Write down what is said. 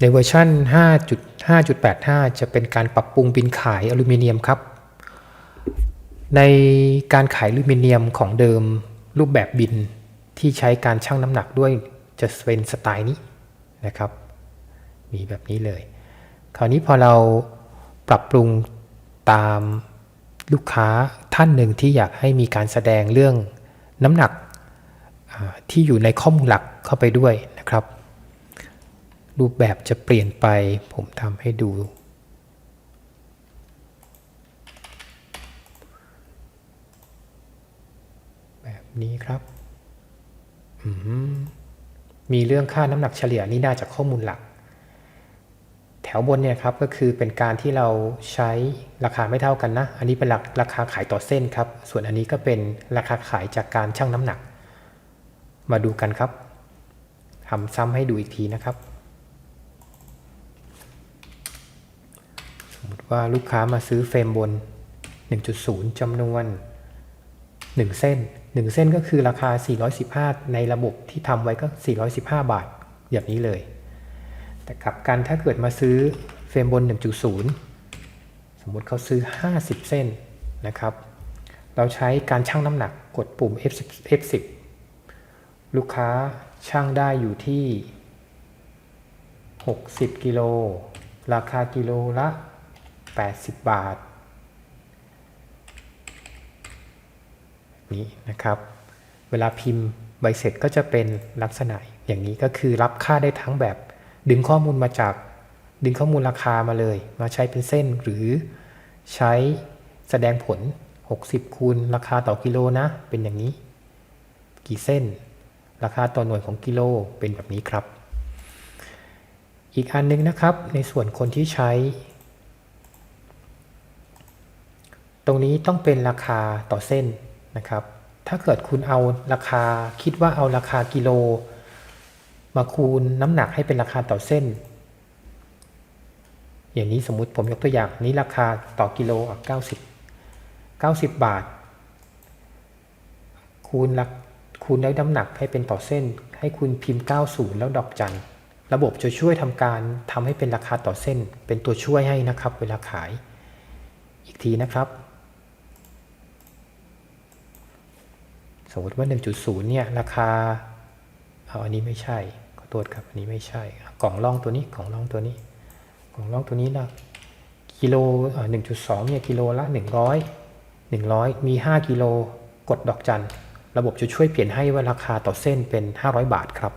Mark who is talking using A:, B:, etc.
A: ในเวอร์ชัน5.5.85 จะเป็นการปรับปรุงบินขายอลูมิเนียมครับ ในการขายอลูมิเนียมของเดิมรูปแบบบินที่ใช้การชั่งน้ำหนักด้วยจะเป็นสไตล์นี้นะครับ มีแบบนี้เลย คราวนี้พอเราปรับปรุงตามลูกค้าท่านหนึ่งที่อยากให้มีการแสดงเรื่องน้ำหนักที่อยู่ในข้อมูลหลักเข้าไปด้วยนะครับ รูปแบบจะเปลี่ยนไป ผมทำให้ดู แบบนี้ครับมมีเรื่องค่าน้ำหนักเฉลี่ยนี่ได้จากข้อมูลหลัก แถวบนเนี่ยครับก็คือเป็นการที่เราใช้ราคาไม่เท่ากันนะ อันนี้เป็นราราคาขายต่อเส้นครับ ส่วนอันนี้ก็เป็นราคาขายจากการชั่งน้ำหนัก มาดูกันครับทำซ้ำให้ดูอีกทีนะครับ สมมติ ว่าลูกค้ามาซื้อเฟรมบน 1.0 จำนวน 1 เส้น 1 เส้นก็คือราคา 415 ในระบบที่ทำไว้ก็ 415 บาทอย่างนี้เลย แต่กลับกันถ้าเกิดมาซื้อเฟรมบน 1.0 สมมุติเขาซื้อ 50 เส้นนะครับ เราใช้การชั่งน้ำหนักกดปุ่ม F10 F10 ลูกค้าชั่งได้อยู่ที่ 60 กิโล ราคากิโลละ 80 บาท นี้นะครับ เวลาพิมพ์ใบเสร็จก็จะเป็นลักษณะอย่างนี้ก็คือรับค่าได้ทั้งแบบ ดึงข้อมูลมาจาก ดึงข้อมูลราคามาเลย มาใช้เป็นเส้นหรือใช้แสดงผล 60 คูณราคาต่อกิโลนะ เป็นอย่างนี้ กี่เส้น ราคาต่อหน่วยของกิโลเป็นแบบนี้ครับ อีกอันนึงนะครับในส่วนคนที่ใช้ ตรงนี้ต้องเป็นราคาต่อเส้นนะครับ ถ้าเกิดคุณเอาราคาคิดว่าเอาราคากิโล มาคูณน้ำหนักให้เป็นราคาต่อเส้น อย่างนี้สมมุติผมยกตัวอย่างนี้ราคาต่อกิโลอะ90 90 บาท คูณลคูณด้วยน้ำหนักให้เป็นต่อเส้น ให้คุณพิมพ์ 90 แล้วดอกจันระบบจะช่วยทำการทำให้เป็นราคาต่อเส้น เป็นตัวช่วยให้นะครับ เวลาขาย อีกทีนะครับ สมมติว่า 1.0 เนี่ย ราคา เอาอันนี้ไม่ใช่ ขอตรวจครับ อันนี้ไม่ใช่ กล่องร่องตัวนี้ กล่องร่องตัวนี้ กล่องร่องตัวนี้ละกิโลอ่า1.2 เนี่ย กิโลละ 100 100 มี 5 กิโล กดดอกจัน ระบบจะช่วยเปลี่ยนให้ว่าราคาต่อเส้นเป็น 500 บาทครับ